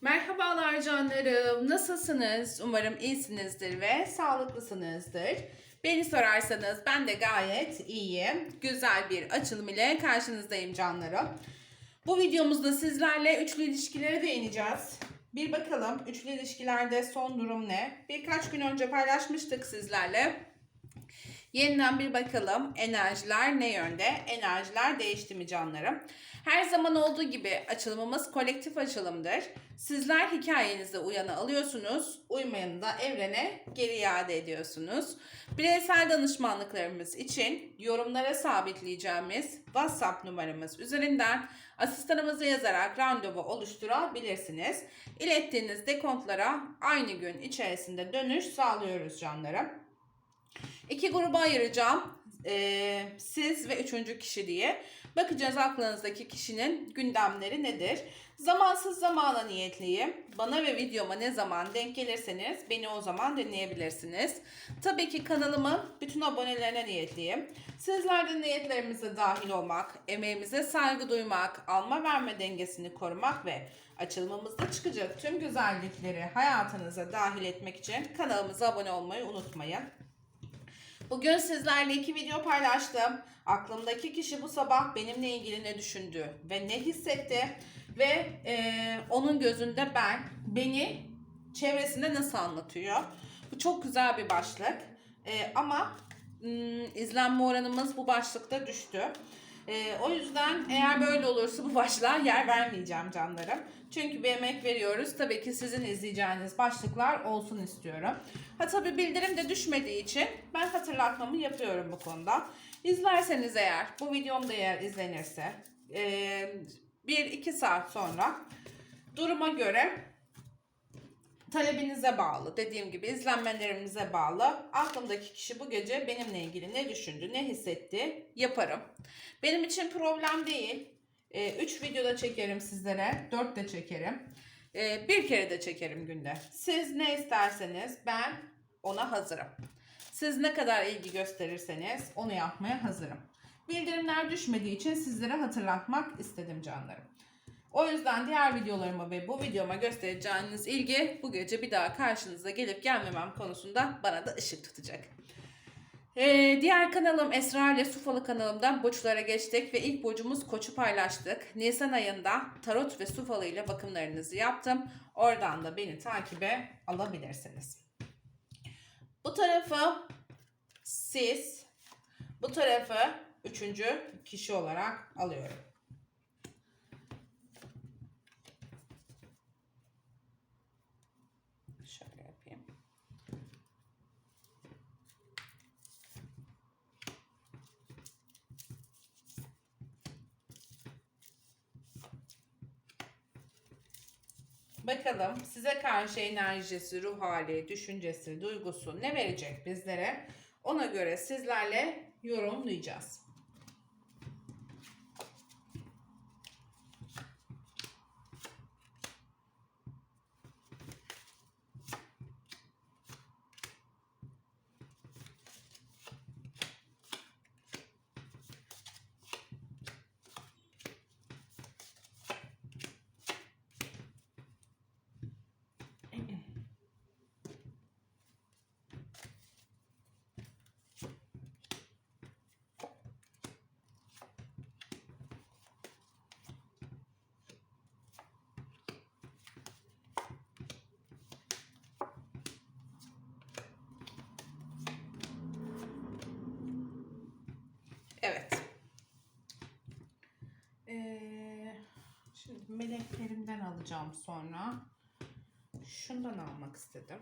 Merhabalar canlarım. Nasılsınız? Umarım iyisinizdir ve sağlıklısınızdır. Beni sorarsanız ben de gayet iyiyim. Güzel bir açılım ile karşınızdayım canlarım. Bu videomuzda sizlerle üçlü ilişkilere değineceğiz. Bir bakalım üçlü ilişkilerde son durum ne? Birkaç gün önce paylaşmıştık sizlerle. Yeniden bir bakalım enerjiler ne yönde? Enerjiler değişti mi canlarım? Her zaman olduğu gibi açılımımız kolektif açılımdır. Sizler hikayenize uyanı alıyorsunuz, uymayanı da evrene geri iade ediyorsunuz. Bireysel danışmanlıklarımız için yorumlara sabitleyeceğimiz WhatsApp numaramız üzerinden asistanımıza yazarak randevu oluşturabilirsiniz. İlettiğiniz dekontlara aynı gün içerisinde dönüş sağlıyoruz canlarım. İki gruba ayıracağım. Ee, siz ve üçüncü kişi diye. Bakacağız aklınızdaki kişinin gündemleri nedir? Zamansız zamana niyetliyim. Bana ve videoma ne zaman denk gelirseniz beni o zaman dinleyebilirsiniz. Tabii ki kanalımın bütün abonelerine niyetliyim. Sizler de niyetlerimize dahil olmak, emeğimize saygı duymak, alma verme dengesini korumak ve açılımımızda çıkacak tüm güzellikleri hayatınıza dahil etmek için kanalımıza abone olmayı unutmayın. Bugün sizlerle iki video paylaştım. Aklımdaki kişi bu sabah benimle ilgili ne düşündü ve ne hissetti ve e, onun gözünde ben beni çevresinde nasıl anlatıyor. Bu çok güzel bir başlık E, ama m, izlenme oranımız bu başlıkta düştü. E, o yüzden eğer böyle olursa bu başlığa yer vermeyeceğim canlarım. Çünkü bir emek veriyoruz. Tabii ki sizin izleyeceğiniz başlıklar olsun istiyorum. Ha tabii bildirim de düşmediği için ben hatırlatmamı yapıyorum bu konuda. İzlerseniz eğer, bu videom da eğer izlenirse e, bir iki saat sonra duruma göre talebinize bağlı. Dediğim gibi izlenmelerimize bağlı. Aklımdaki kişi bu gece benimle ilgili ne düşündü, ne hissetti yaparım. Benim için problem değil. 3 videoda çekerim sizlere. 4 de çekerim. E, bir kere de çekerim günde. Siz ne isterseniz ben ona hazırım. Siz ne kadar ilgi gösterirseniz onu yapmaya hazırım. Bildirimler düşmediği için sizlere hatırlatmak istedim canlarım. O yüzden diğer videolarıma ve bu videoma göstereceğiniz ilgi bu gece bir daha karşınıza gelip gelmemem konusunda bana da ışık tutacak. Ee, diğer kanalım Esra ile Sufalı kanalımdan burçlara geçtik ve ilk burcumuz Koç'u paylaştık. Nisan ayında Tarot ve Sufalı ile bakımlarınızı yaptım. Oradan da beni takibe alabilirsiniz. Bu tarafı siz, bu tarafı üçüncü kişi olarak alıyorum. Şöyle yapayım. Bakalım size karşı enerjisi, ruh hali, düşüncesi, duygusu ne verecek bizlere? Ona göre sizlerle yorumlayacağız. Evet. Ee, şimdi meleklerimden alacağım sonra. Şundan almak istedim.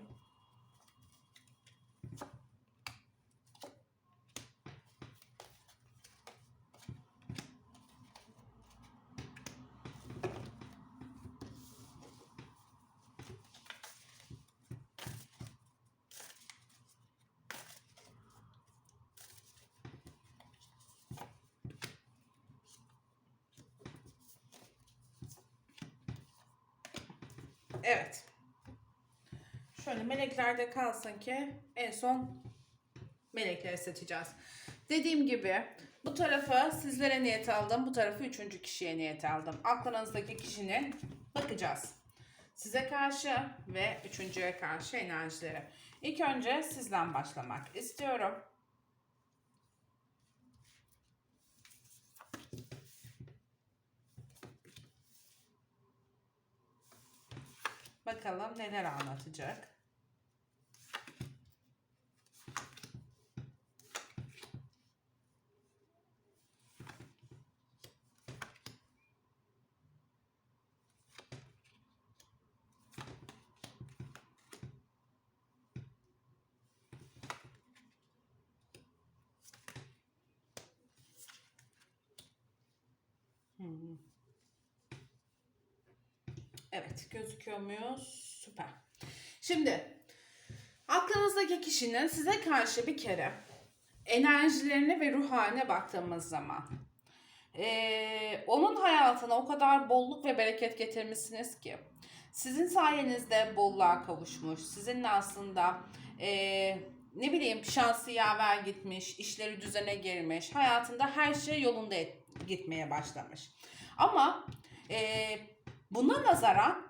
Evet. Şöyle meleklerde kalsın ki en son melekleri seçeceğiz. Dediğim gibi bu tarafı sizlere niyet aldım. Bu tarafı üçüncü kişiye niyet aldım. Aklınızdaki kişinin bakacağız. size karşı ve üçüncüye karşı enerjileri. İlk önce sizden başlamak istiyorum. Bakalım neler anlatacak. Evet, gözüküyor muyuz? Süper. Şimdi aklınızdaki kişinin size karşı bir kere enerjilerine ve ruh haline baktığımız zaman eee, onun hayatına o kadar bolluk ve bereket getirmişsiniz ki sizin sayenizde bolluğa kavuşmuş. Sizinle aslında eee, ne bileyim şansı yaver gitmiş, işleri düzene girmiş, hayatında her şey yolunda et- gitmeye başlamış. Ama eee buna nazaran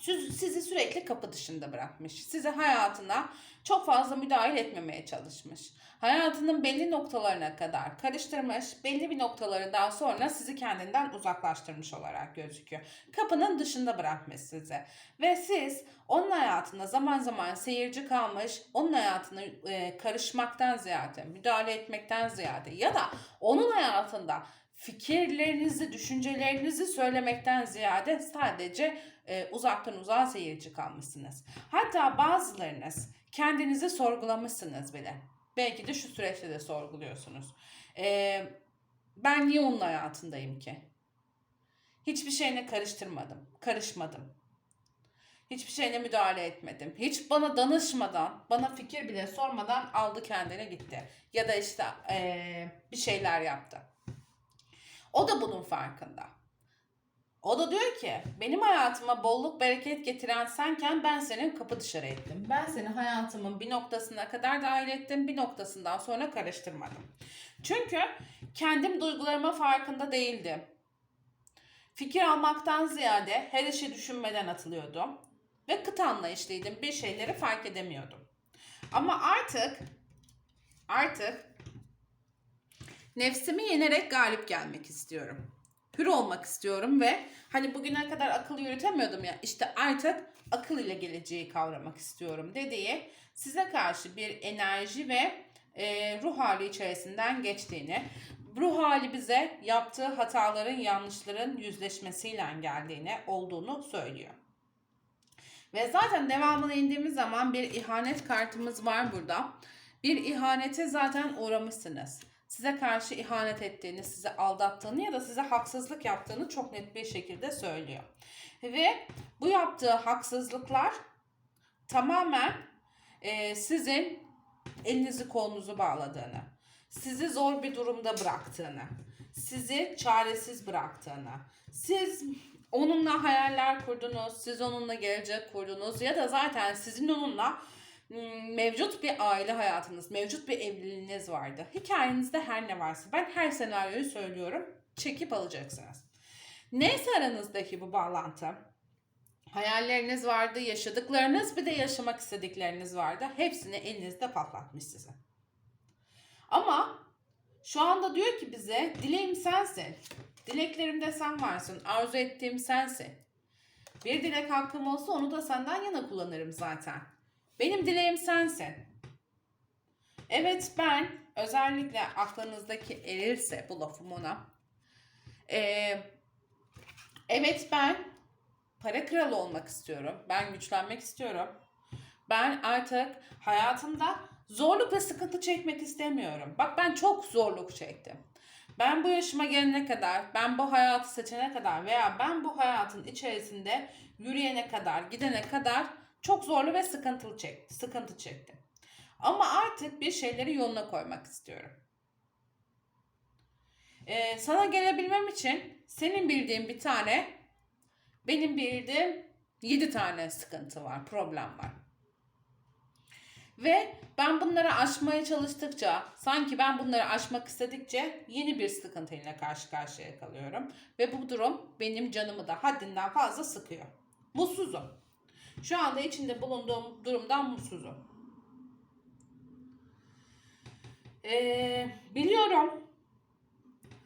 sizi sürekli kapı dışında bırakmış. Sizi hayatına çok fazla müdahale etmemeye çalışmış. Hayatının belli noktalarına kadar karıştırmış, belli bir noktalarından sonra sizi kendinden uzaklaştırmış olarak gözüküyor. Kapının dışında bırakmış sizi. Ve siz onun hayatına zaman zaman seyirci kalmış, onun hayatına e, karışmaktan ziyade, müdahale etmekten ziyade ya da onun hayatında fikirlerinizi, düşüncelerinizi söylemekten ziyade sadece e, uzaktan uzağa seyirci kalmışsınız. Hatta bazılarınız kendinizi sorgulamışsınız bile. Belki de şu süreçte de sorguluyorsunuz. E, ben niye onun hayatındayım ki? Hiçbir şeyine karıştırmadım, karışmadım. Hiçbir şeyine müdahale etmedim. Hiç bana danışmadan, bana fikir bile sormadan aldı kendine gitti. Ya da işte eee, bir şeyler yaptı. O da bunun farkında. O da diyor ki benim hayatıma bolluk bereket getiren senken ben senin kapı dışarı ettim. Ben seni hayatımın bir noktasına kadar dahil ettim. Bir noktasından sonra karıştırmadım. Çünkü kendim duygularıma farkında değildim. Fikir almaktan ziyade her işi düşünmeden atılıyordum. Ve kıt anlayışlıydım. Bir şeyleri fark edemiyordum. Ama artık artık nefsimi yenerek galip gelmek istiyorum. Hür olmak istiyorum ve hani bugüne kadar akıl yürütemiyordum ya işte artık akıl ile geleceği kavramak istiyorum dediği size karşı bir enerji ve e, ruh hali içerisinden geçtiğini, ruh hali bize yaptığı hataların, yanlışların yüzleşmesiyle geldiğini olduğunu söylüyor. Ve zaten devamına indiğimiz zaman bir ihanet kartımız var burada. Bir ihanete zaten uğramışsınız. Size karşı ihanet ettiğini, sizi aldattığını ya da size haksızlık yaptığını çok net bir şekilde söylüyor. Ve bu yaptığı haksızlıklar tamamen e, sizin elinizi kolunuzu bağladığını, sizi zor bir durumda bıraktığını, sizi çaresiz bıraktığını, siz onunla hayaller kurdunuz, siz onunla gelecek kurdunuz ya da zaten sizin onunla mevcut bir aile hayatınız, mevcut bir evliliğiniz vardı. Hikayenizde her ne varsa ben her senaryoyu söylüyorum. Çekip alacaksınız. Neyse aranızdaki bu bağlantı. Hayalleriniz vardı, yaşadıklarınız bir de yaşamak istedikleriniz vardı. Hepsini elinizde patlatmış size. Ama şu anda diyor ki bize dileğim sensin. Dileklerimde sen varsın. Arzu ettiğim sensin. Bir dilek hakkım olsa onu da senden yana kullanırım zaten. Benim dileğim sensin. Evet ben özellikle aklınızdaki erirse bu lafım ona. Ee, evet ben para kralı olmak istiyorum. Ben güçlenmek istiyorum. Ben artık hayatımda zorluk ve sıkıntı çekmek istemiyorum. Bak ben çok zorluk çektim. Ben bu yaşıma gelene kadar, ben bu hayatı seçene kadar veya ben bu hayatın içerisinde yürüyene kadar, gidene kadar çok zorlu ve sıkıntılı çektim. Sıkıntı çektim. Ama artık bir şeyleri yoluna koymak istiyorum. Ee, sana gelebilmem için senin bildiğin bir tane, benim bildiğim 7 tane sıkıntı var, problem var. Ve ben bunları aşmaya çalıştıkça, sanki ben bunları aşmak istedikçe yeni bir sıkıntıyla karşı karşıya kalıyorum. Ve bu durum benim canımı da haddinden fazla sıkıyor. Mutsuzum. Şu anda içinde bulunduğum durumdan mutsuzum. Ee, biliyorum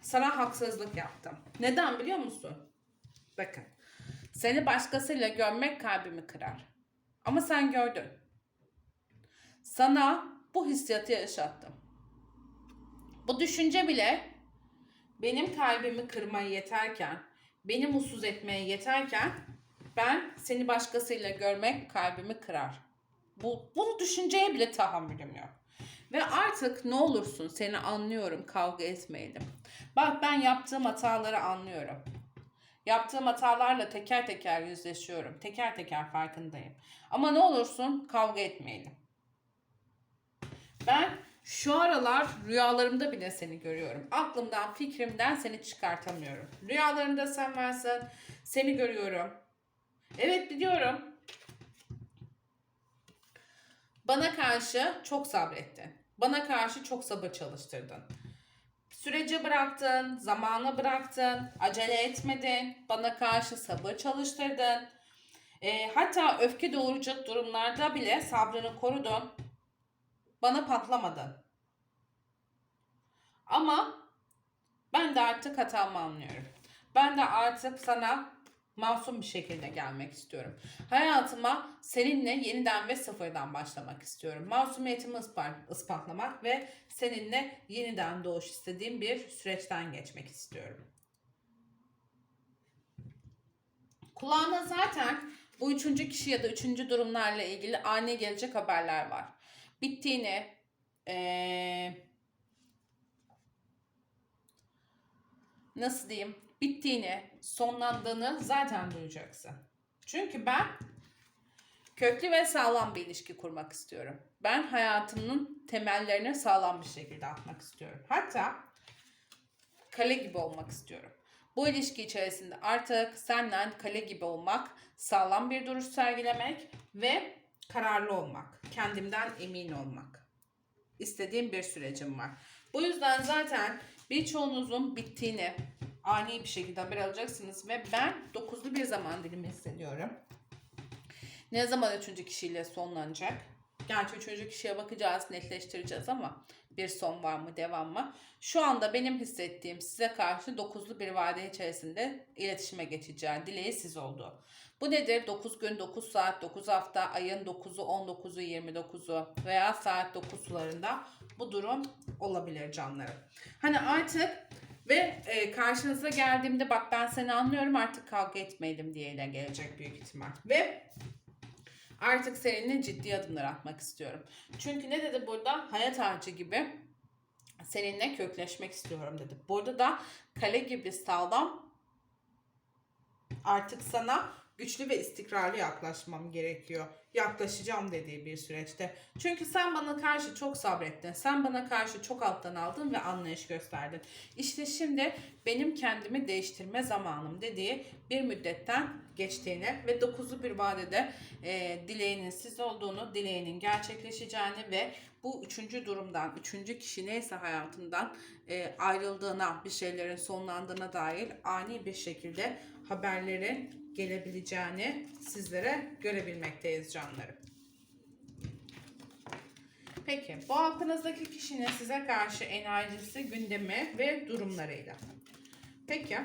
sana haksızlık yaptım. Neden biliyor musun? Bakın. Seni başkasıyla görmek kalbimi kırar. Ama sen gördün. Sana bu hissiyatı yaşattım. Bu düşünce bile benim kalbimi kırmaya yeterken, beni mutsuz etmeye yeterken ben seni başkasıyla görmek kalbimi kırar. Bu, bu düşünceye bile tahammülüm yok. Ve artık ne olursun seni anlıyorum kavga etmeyelim. Bak ben yaptığım hataları anlıyorum. Yaptığım hatalarla teker teker yüzleşiyorum. Teker teker farkındayım. Ama ne olursun kavga etmeyelim. Ben şu aralar rüyalarımda bile seni görüyorum. Aklımdan, fikrimden seni çıkartamıyorum. Rüyalarımda sen varsın. Seni görüyorum. Evet biliyorum. Bana karşı çok sabrettin. Bana karşı çok sabır çalıştırdın. Süreci bıraktın, zamanı bıraktın, acele etmedin, bana karşı sabır çalıştırdın. E, hatta öfke doğuracak durumlarda bile sabrını korudun. Bana patlamadın. Ama ben de artık hatamı anlıyorum. Ben de artık sana masum bir şekilde gelmek istiyorum. Hayatıma seninle yeniden ve sıfırdan başlamak istiyorum. Masumiyetimi ispat- ispatlamak ve seninle yeniden doğuş istediğim bir süreçten geçmek istiyorum. Kulağına zaten bu üçüncü kişi ya da üçüncü durumlarla ilgili ani gelecek haberler var. Bittiğini, eee, nasıl diyeyim, bittiğini, sonlandığını zaten duyacaksın. Çünkü ben köklü ve sağlam bir ilişki kurmak istiyorum. Ben hayatımın temellerini sağlam bir şekilde atmak istiyorum. Hatta kale gibi olmak istiyorum. Bu ilişki içerisinde artık senden kale gibi olmak, sağlam bir duruş sergilemek ve kararlı olmak, kendimden emin olmak. İstediğim bir sürecim var. Bu yüzden zaten birçoğunuzun bittiğini ani bir şekilde haber alacaksınız ve ben dokuzlu bir zaman dilimi hissediyorum. Ne zaman üçüncü kişiyle sonlanacak? Gerçi üçüncü kişiye bakacağız, netleştireceğiz ama bir son var mı, devam mı? Şu anda benim hissettiğim size karşı dokuzlu bir vade içerisinde iletişime geçeceği dileği siz oldu. Bu nedir? 9 gün, 9 saat, 9 hafta, ayın 9'u, 19'u, 29'u veya saat 9 sularında bu durum olabilir canlarım. Hani artık ve e, karşınıza geldiğimde bak ben seni anlıyorum artık kavga etmeyelim diye ile gelecek büyük ihtimal. Ve artık seninle ciddi adımlar atmak istiyorum. Çünkü ne dedi burada? Hayat ağacı gibi seninle kökleşmek istiyorum dedi. Burada da kale gibi sağlam artık sana güçlü ve istikrarlı yaklaşmam gerekiyor. Yaklaşacağım dediği bir süreçte. Çünkü sen bana karşı çok sabrettin. Sen bana karşı çok alttan aldın ve anlayış gösterdin. İşte şimdi benim kendimi değiştirme zamanım dediği bir müddetten geçtiğini ve dokuzlu bir vadede e, dileğinin siz olduğunu, dileğinin gerçekleşeceğini ve bu üçüncü durumdan, üçüncü kişi neyse hayatından e, ayrıldığına, bir şeylerin sonlandığına dair ani bir şekilde haberlerin gelebileceğini sizlere görebilmekteyiz canlarım. Peki bu aklınızdaki kişinin size karşı enerjisi, gündemi ve durumlarıyla. Peki.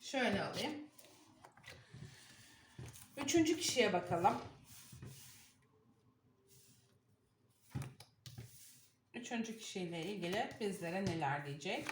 Şöyle alayım. Üçüncü kişiye bakalım. Üçüncü kişiyle ilgili bizlere neler diyecek?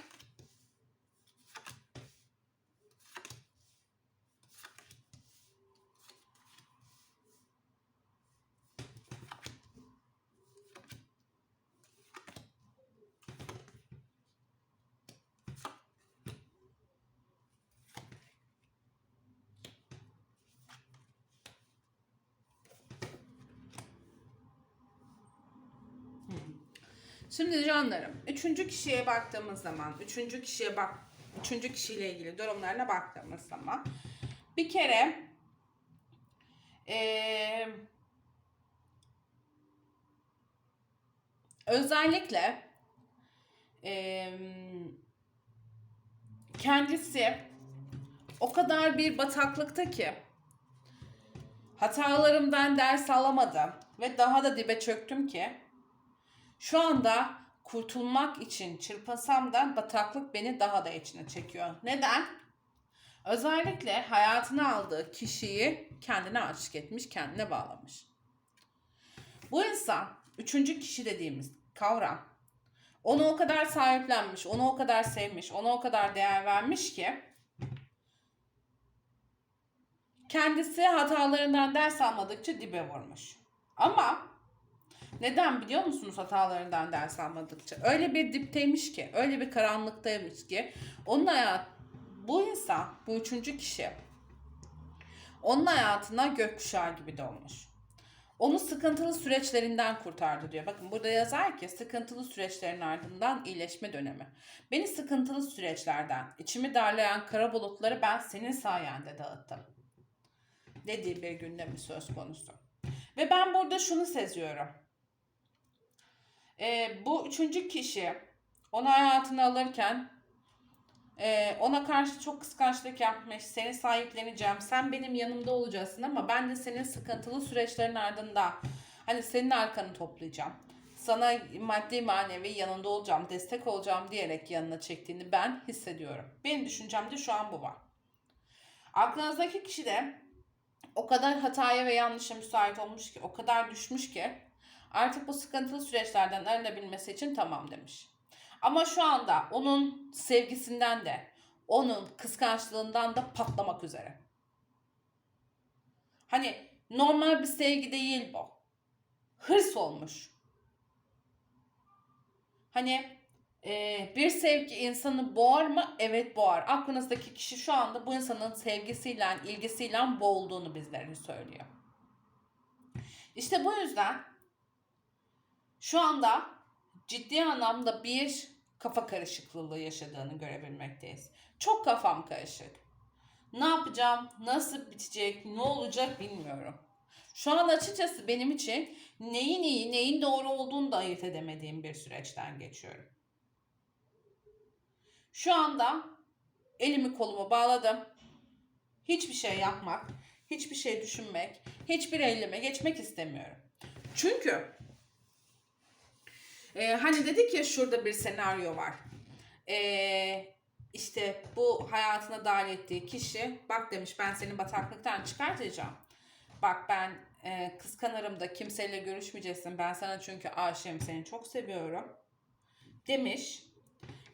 Şimdi canlarım, üçüncü kişiye baktığımız zaman, üçüncü kişiye bak, üçüncü kişiyle ilgili durumlarına baktığımız zaman, bir kere eee, özellikle eee, kendisi o kadar bir bataklıkta ki hatalarımdan ders alamadım ve daha da dibe çöktüm ki şu anda kurtulmak için çırpınsam da bataklık beni daha da içine çekiyor. Neden? Özellikle hayatına aldığı kişiyi kendine aşık etmiş, kendine bağlamış. Bu insan, üçüncü kişi dediğimiz kavram, onu o kadar sahiplenmiş, onu o kadar sevmiş, ona o kadar değer vermiş ki kendisi hatalarından ders almadıkça dibe vurmuş. Ama neden biliyor musunuz hatalarından ders almadıkça? Öyle bir dipteymiş ki, öyle bir karanlıktaymış ki onun hayat bu insan, bu üçüncü kişi onun hayatına gökkuşağı gibi doğmuş. Onu sıkıntılı süreçlerinden kurtardı diyor. Bakın burada yazar ki sıkıntılı süreçlerin ardından iyileşme dönemi. Beni sıkıntılı süreçlerden, içimi darlayan kara bulutları ben senin sayende dağıttım. Dediği bir gündemi söz konusu. Ve ben burada şunu seziyorum. Ee, bu üçüncü kişi onu hayatına alırken ee, ona karşı çok kıskançlık yapmış. Seni sahipleneceğim. Sen benim yanımda olacaksın ama ben de senin sıkıntılı süreçlerin ardında hani senin arkanı toplayacağım. Sana maddi manevi yanında olacağım, destek olacağım diyerek yanına çektiğini ben hissediyorum. Benim düşüncemde şu an bu var. Aklınızdaki kişi de o kadar hataya ve yanlışa müsait olmuş ki, o kadar düşmüş ki artık bu sıkıntılı süreçlerden arınabilmesi için tamam demiş. Ama şu anda onun sevgisinden de, onun kıskançlığından da patlamak üzere. Hani normal bir sevgi değil bu. Hırs olmuş. Hani e, bir sevgi insanı boğar mı? Evet boğar. Aklınızdaki kişi şu anda bu insanın sevgisiyle, ilgisiyle boğulduğunu bizlere söylüyor. İşte bu yüzden şu anda ciddi anlamda bir kafa karışıklığı yaşadığını görebilmekteyiz. Çok kafam karışık. Ne yapacağım, nasıl bitecek, ne olacak bilmiyorum. Şu an açıkçası benim için neyin iyi, neyin doğru olduğunu da ayırt edemediğim bir süreçten geçiyorum. Şu anda elimi kolumu bağladım. Hiçbir şey yapmak, hiçbir şey düşünmek, hiçbir eyleme geçmek istemiyorum. Çünkü ee, hani dedik ya şurada bir senaryo var. Ee, işte bu hayatına dahil ettiği kişi bak demiş ben seni bataklıktan çıkartacağım. Bak ben e, kıskanırım da kimseyle görüşmeyeceksin. Ben sana çünkü aşığım seni çok seviyorum. Demiş.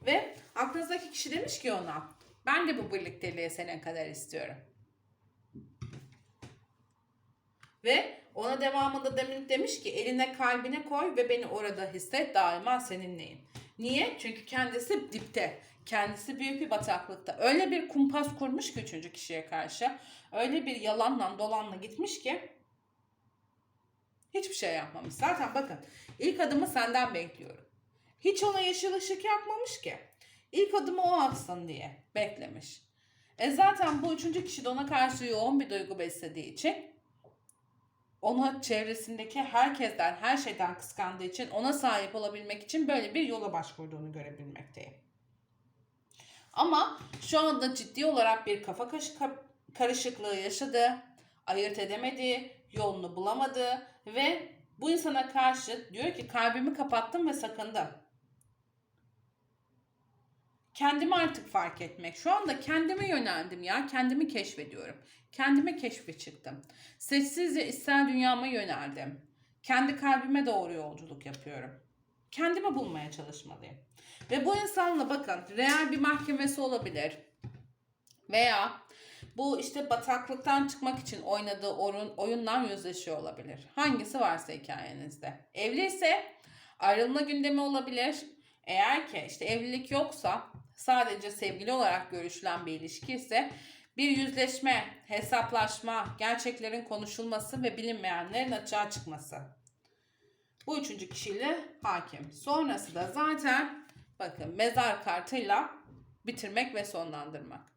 Ve aklınızdaki kişi demiş ki ona ben de bu birlikteliğe senin kadar istiyorum. Ve ona devamında demin demiş ki eline kalbine koy ve beni orada hisset daima seninleyim. Niye? Çünkü kendisi dipte. Kendisi büyük bir bataklıkta. Öyle bir kumpas kurmuş ki üçüncü kişiye karşı. Öyle bir yalanla dolanla gitmiş ki hiçbir şey yapmamış. Zaten bakın ilk adımı senden bekliyorum. Hiç ona yeşil ışık yakmamış ki. İlk adımı o atsın diye beklemiş. E zaten bu üçüncü kişi de ona karşı yoğun bir duygu beslediği için ona çevresindeki herkesten, her şeyden kıskandığı için ona sahip olabilmek için böyle bir yola başvurduğunu görebilmekteyim. Ama şu anda ciddi olarak bir kafa karışıklığı yaşadı, ayırt edemedi, yolunu bulamadı ve bu insana karşı diyor ki kalbimi kapattım ve sakındım. Kendimi artık fark etmek. Şu anda kendime yöneldim ya. Kendimi keşfediyorum. Kendime keşfe çıktım. Sessizce içsel dünyama yöneldim. Kendi kalbime doğru yolculuk yapıyorum. Kendimi bulmaya çalışmalıyım. Ve bu insanla bakın real bir mahkemesi olabilir. Veya bu işte bataklıktan çıkmak için oynadığı oyun, oyundan yüzleşiyor olabilir. Hangisi varsa hikayenizde. Evli ise ayrılma gündemi olabilir. Eğer ki işte evlilik yoksa sadece sevgili olarak görüşülen bir ilişki ise bir yüzleşme, hesaplaşma, gerçeklerin konuşulması ve bilinmeyenlerin açığa çıkması. Bu üçüncü kişiyle hakim. Sonrası da zaten bakın mezar kartıyla bitirmek ve sonlandırmak.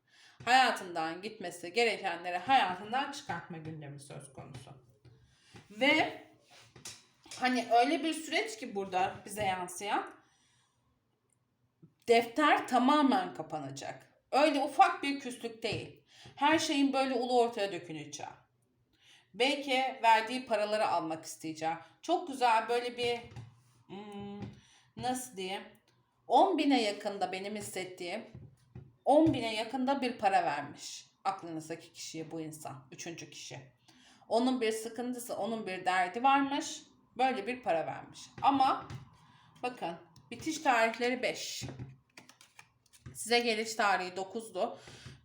Hayatından gitmesi gerekenleri hayatından çıkartma gündemi söz konusu. Ve hani öyle bir süreç ki burada bize yansıyan defter tamamen kapanacak. Öyle ufak bir küslük değil. Her şeyin böyle ulu ortaya döküleceği. Belki verdiği paraları almak isteyeceği. Çok güzel böyle bir hmm, nasıl diyeyim 10 bine yakında benim hissettiğim 10 bine yakında bir para vermiş aklınızdaki kişiye bu insan. Üçüncü kişi. Onun bir sıkıntısı, onun bir derdi varmış. Böyle bir para vermiş. Ama bakın bitiş tarihleri 5. Size geliş tarihi 9'du.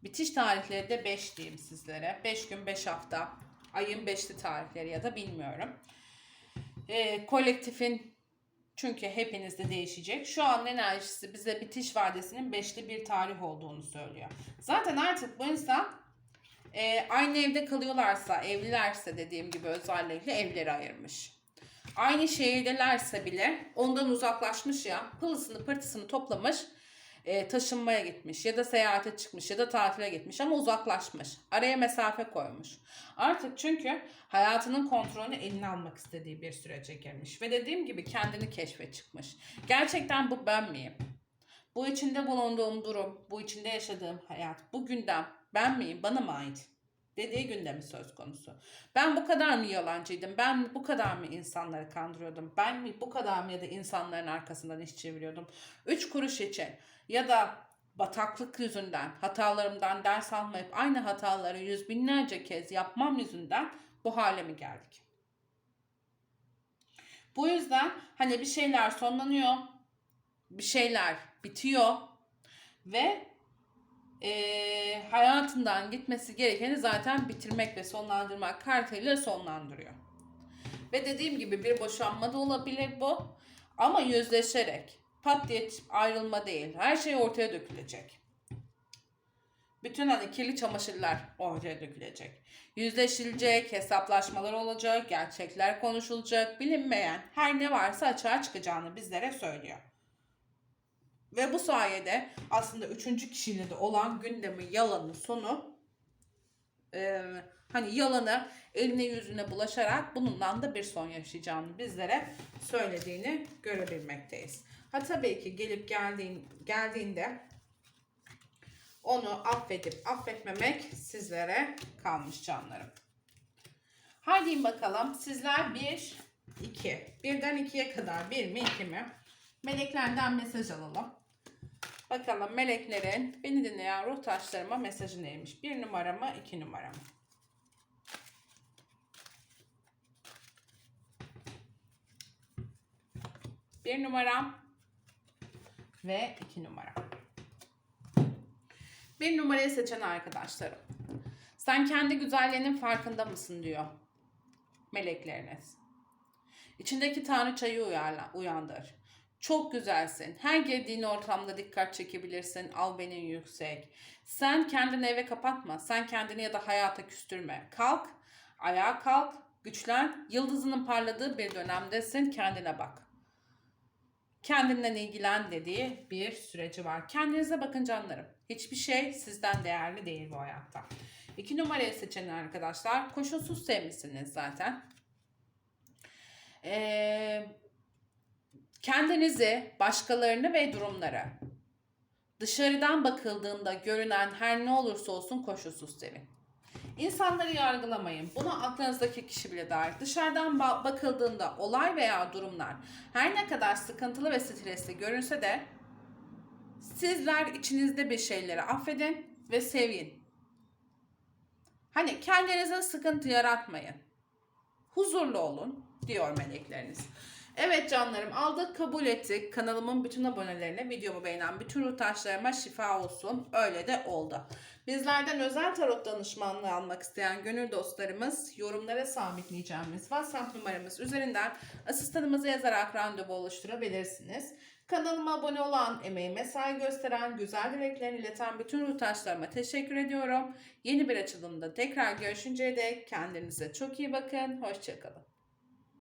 Bitiş tarihleri de 5 diyeyim sizlere. 5 gün 5 hafta. Ayın 5'li tarihleri ya da bilmiyorum. Ee, kolektifin çünkü hepinizde değişecek. Şu an enerjisi bize bitiş vadesinin 5'li bir tarih olduğunu söylüyor. Zaten artık bu insan e, aynı evde kalıyorlarsa, evlilerse dediğim gibi özellikle evleri ayırmış. Aynı şehirdelerse bile ondan uzaklaşmış ya, pılısını pırtısını toplamış, e, taşınmaya gitmiş ya da seyahate çıkmış ya da tatile gitmiş ama uzaklaşmış. Araya mesafe koymuş. Artık çünkü hayatının kontrolünü eline almak istediği bir sürece girmiş. Ve dediğim gibi kendini keşfe çıkmış. Gerçekten bu ben miyim? Bu içinde bulunduğum durum, bu içinde yaşadığım hayat, bu gündem ben miyim? Bana mı ait? Dediği gündemi söz konusu. Ben bu kadar mı yalancıydım? Ben bu kadar mı insanları kandırıyordum? Ben mi bu kadar mı ya da insanların arkasından iş çeviriyordum? Üç kuruş için ya da bataklık yüzünden, hatalarımdan ders almayıp aynı hataları yüz binlerce kez yapmam yüzünden bu hale mi geldik? Bu yüzden hani bir şeyler sonlanıyor, bir şeyler bitiyor ve eee, hayatından gitmesi gerekeni zaten bitirmek ve sonlandırmak kartıyla sonlandırıyor. Ve dediğim gibi bir boşanma da olabilir bu. Ama yüzleşerek. Pat diye ayrılma değil. Her şey ortaya dökülecek. Bütün hani kirli çamaşırlar ortaya dökülecek. Yüzleşilecek, hesaplaşmalar olacak, gerçekler konuşulacak, bilinmeyen her ne varsa açığa çıkacağını bizlere söylüyor. Ve bu sayede aslında üçüncü kişiyle de olan gündemin yalanın sonu e, hani yalanı eline yüzüne bulaşarak bununla da bir son yaşayacağını bizlere söylediğini görebilmekteyiz. Ha tabii ki gelip geldiğin, geldiğinde onu affedip affetmemek sizlere kalmış canlarım. Haydi bakalım sizler 1, 2. Birden 2'ye kadar 1 mi 2 mi? Meleklerden mesaj alalım. Bakalım meleklerin beni dinleyen ruh taşlarıma mesajı neymiş? Bir numara mı, iki numara mı? Bir numaram ve iki numara. Bir numarayı seçen arkadaşlarım. Sen kendi güzelliğinin farkında mısın diyor melekleriniz. İçindeki tanrıçayı uyarla, uyandır. Çok güzelsin. Her girdiğin ortamda dikkat çekebilirsin. Al benim yüksek. Sen kendini eve kapatma. Sen kendini ya da hayata küstürme. Kalk, ayağa kalk, güçlen. Yıldızının parladığı bir dönemdesin. Kendine bak. Kendinden ilgilen dediği bir süreci var. Kendinize bakın canlarım. Hiçbir şey sizden değerli değil bu hayatta. İki numarayı seçen arkadaşlar koşulsuz sevmişsiniz zaten. Eee Kendinizi, başkalarını ve durumları dışarıdan bakıldığında görünen her ne olursa olsun koşulsuz sevin. İnsanları yargılamayın. Buna aklınızdaki kişi bile dahil. Dışarıdan ba- bakıldığında olay veya durumlar her ne kadar sıkıntılı ve stresli görünse de sizler içinizde bir şeyleri affedin ve sevin. Hani kendinize sıkıntı yaratmayın. Huzurlu olun diyor melekleriniz. Evet canlarım aldık kabul ettik. Kanalımın bütün abonelerine videomu beğenen bütün ruhtaşlarıma şifa olsun. Öyle de oldu. Bizlerden özel tarot danışmanlığı almak isteyen gönül dostlarımız yorumlara sabitleyeceğimiz WhatsApp numaramız üzerinden asistanımızı yazarak randevu oluşturabilirsiniz. Kanalıma abone olan, emeğime saygı gösteren, güzel dileklerini ileten bütün ruhtaşlarıma teşekkür ediyorum. Yeni bir açılımda tekrar görüşünceye dek kendinize çok iyi bakın. Hoşçakalın.